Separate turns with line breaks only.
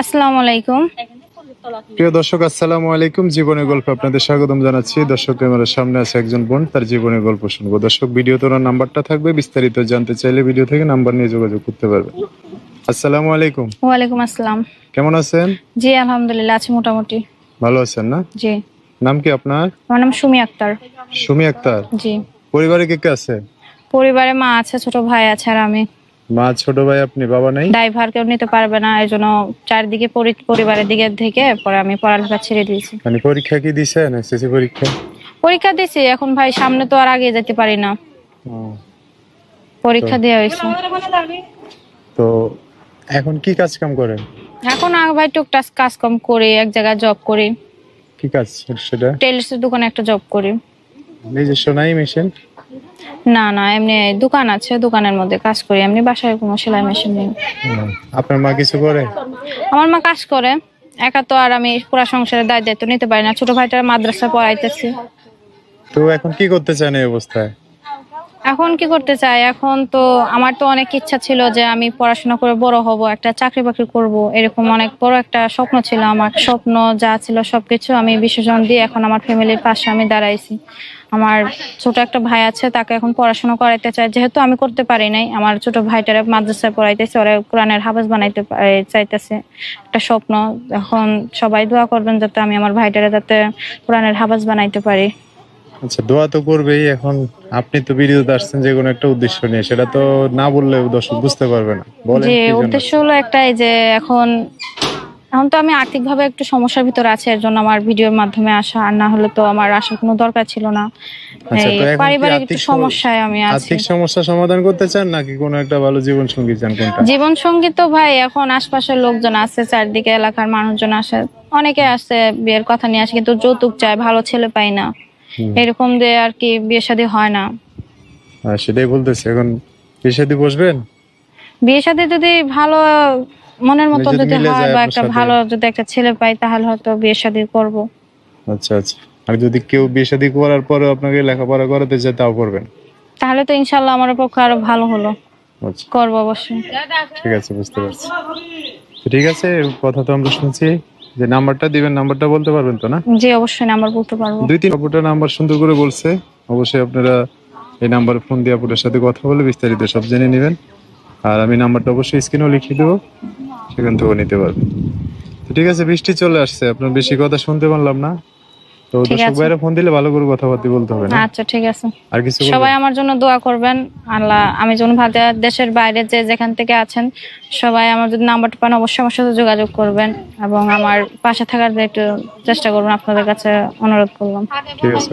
আসসালামু আলাইকুম।
প্রিয় দর্শক আসসালামু আলাইকুম। জীবনের গল্প আপনাদের স্বাগতম জানাচ্ছি। দর্শক ক্যামেরার সামনে আছে একজন বোন তার জীবনের গল্প শুনব। দর্শক নাম্বারটা থাকবে। বিস্তারিত জানতে চাইলে ভিডিও থেকে নাম্বার নিয়ে যোগাযোগ করতে পারবেন। আসসালামু আলাইকুম।
ওয়ালাইকুম আসসালাম।
কেমন আছেন?
জি আলহামদুলিল্লাহ আছি মোটামুটি।
ভালো আছেন না?
জি।
নাম কি আপনার?
আমার নাম সুমি আক্তার।
সুমি আক্তার।
জি।
পরিবারে কে কে আছে?
পরিবারে মা আছে ছোট ভাই আছে আর আমি।
মা ছোট ভাই আপনি বাবা নেই?
ড্রাইভার কেউ নিতে পারবে না এই জন্য চারদিকে পরিবারের দিকে থেকে পরে আমি পড়ালেখা ছেড়ে দিয়েছি।
মানে পরীক্ষা কি দিছেন এসএসসি পরীক্ষা?
পরীক্ষা দিয়েছি এখন ভাই সামনে তো আর আগে যেতে পারি না। পরীক্ষা দেওয়া হয়েছে।
তো এখন কি কাজ কাম করেন?
এখন আর ভাই টুকটাক কাজ কম করি এক জায়গায় জব করি।
কি কাজ সেটা?
টেলিস দোকানে একটা জব করি।
নিজস্ব নাই মেশিন
না না এমনি দোকান আছে দোকানের মধ্যে কাজ করি এমনি বাসায় কোনো সেলাই মেশিন নেই।
আপনার মা কিছু করে?
আমার মা কাজ করে একা তো আর আমি পুরো সংসারের দায় দায়িত্ব নিতে পারি না ছোট ভাইটার মাদ্রাসা পড়াইতেছি।
তো এখন কি করতে চান এই অবস্থায়?
এখন কি করতে চাই? এখন তো আমার তো অনেক ইচ্ছা ছিল যে আমি পড়াশোনা করে বড় হব একটা চাকরি বাকরি করব এরকম অনেক বড় একটা স্বপ্ন ছিল আমার। স্বপ্ন যা ছিল সবকিছু আমি বিসর্জন দিয়ে এখন আমার ফ্যামিলির পাশে আমি দাঁড়াইছি। আমার ছোট একটা ভাই আছে তাকে এখন পড়াশোনা করাইতে চাই। যেহেতু আমি করতে পারি নাই আমার ছোট ভাইটারে মাদ্রাসায় পড়াইতেছে ওরা কোরআনের হাফেজ বানাইতে চাইতেছে। একটা স্বপ্ন। এখন সবাই দোয়া করবেন যাতে আমি আমার ভাইটারে যাতে কোরআনের হাফেজ বানাইতে পারি।
আচ্ছা দোয়া তো করবেই। এখন আপনি তো ভিডিওতে আসছেন যে কোনো একটা উদ্দেশ্য নিয়ে। সেটা তো না বললে দর্শক বুঝতে পারবে না। বলেন
যে উদ্দেশ্য হলো একটাই যে এখন এখন তো আমি আর্থিক ভাবে একটু সমস্যার ভিতরে আছে এর জন্য আমার ভিডিওর মাধ্যমে আসা আর না হলে তো আমার আসার কোনো দরকার ছিল না।
আচ্ছা,
পারিবারিক একটু সমস্যায় আমি আছি।
আর্থিক সমস্যা সমাধান করতে চান নাকি কোনো একটা ভালো জীবন সঙ্গী চান কোনটা?
জীবন সঙ্গী তো ভাই এখন আশপাশের লোকজন আছে চারদিকে এলাকার মানুষজন আসে অনেকে আসে বিয়ের কথা নিয়ে আসে কিন্তু যৌতুক চায় ভালো ছেলে পাই না। এরকম যে আর কি বিয়ে শাদী হয় না।
সেটাই বলতেছি এখন বিয়ে পেশাদি বসবেন?
বিয়ে শাদী যদি ভালো মনের মতো
যদি
হয় বা একটা ভালো যদি একটা ছেলে পাই তাহলে হয়তো বিয়ে শাদী করব।
আচ্ছা আচ্ছা। আর যদি কেউ বিয়ে শাদী করার পরে আপনাকে লেখাপড়া করাতে চায় তাও করবেন?
তাহলে তো ইনশাল্লাহ আমার পক্ষে আরও ভালো হলো।
আচ্ছা।
করব অবশ্যই।
ঠিক আছে বুঝতে পারছি। ঠিক আছে কথা তো আমরা শুনছি যে নাম্বারটা দিবেন নাম্বারটা বলতে পারবেন তো না?
জি অবশ্যই নাম্বার বলতে পারব।
দুই তিন আপুটা নাম্বার সুন্দর করে বলছে। অবশ্যই আপনারা এই নাম্বারে ফোন দিয়ে আপুটার সাথে কথা বলে বিস্তারিত সব জেনে নেবেন। আর আমি নাম্বারটা অবশ্যই স্ক্রিনেও লিখে দেবো। সেখান থেকেও নিতে পারবেন তো ঠিক আছে বৃষ্টি চলে আসছে আপনার বেশি কথা শুনতে পারলাম না। তো দর্শক ভাইরা ফোন দিলে ভালো করে কথাবার্তা বলতে হবে না?
আচ্ছা ঠিক আছে।
আর কিছু
সবাই আমার জন্য দোয়া করবেন। আল্লাহ আমি যখন ভাতে দেশের বাইরে যে যেখান থেকে আছেন সবাই আমার যদি নাম্বারটা পান অবশ্যই আমার সাথে যোগাযোগ করবেন এবং আমার পাশে থাকার একটু চেষ্টা করবেন। আপনাদের কাছে অনুরোধ করলাম।
ঠিক আছে।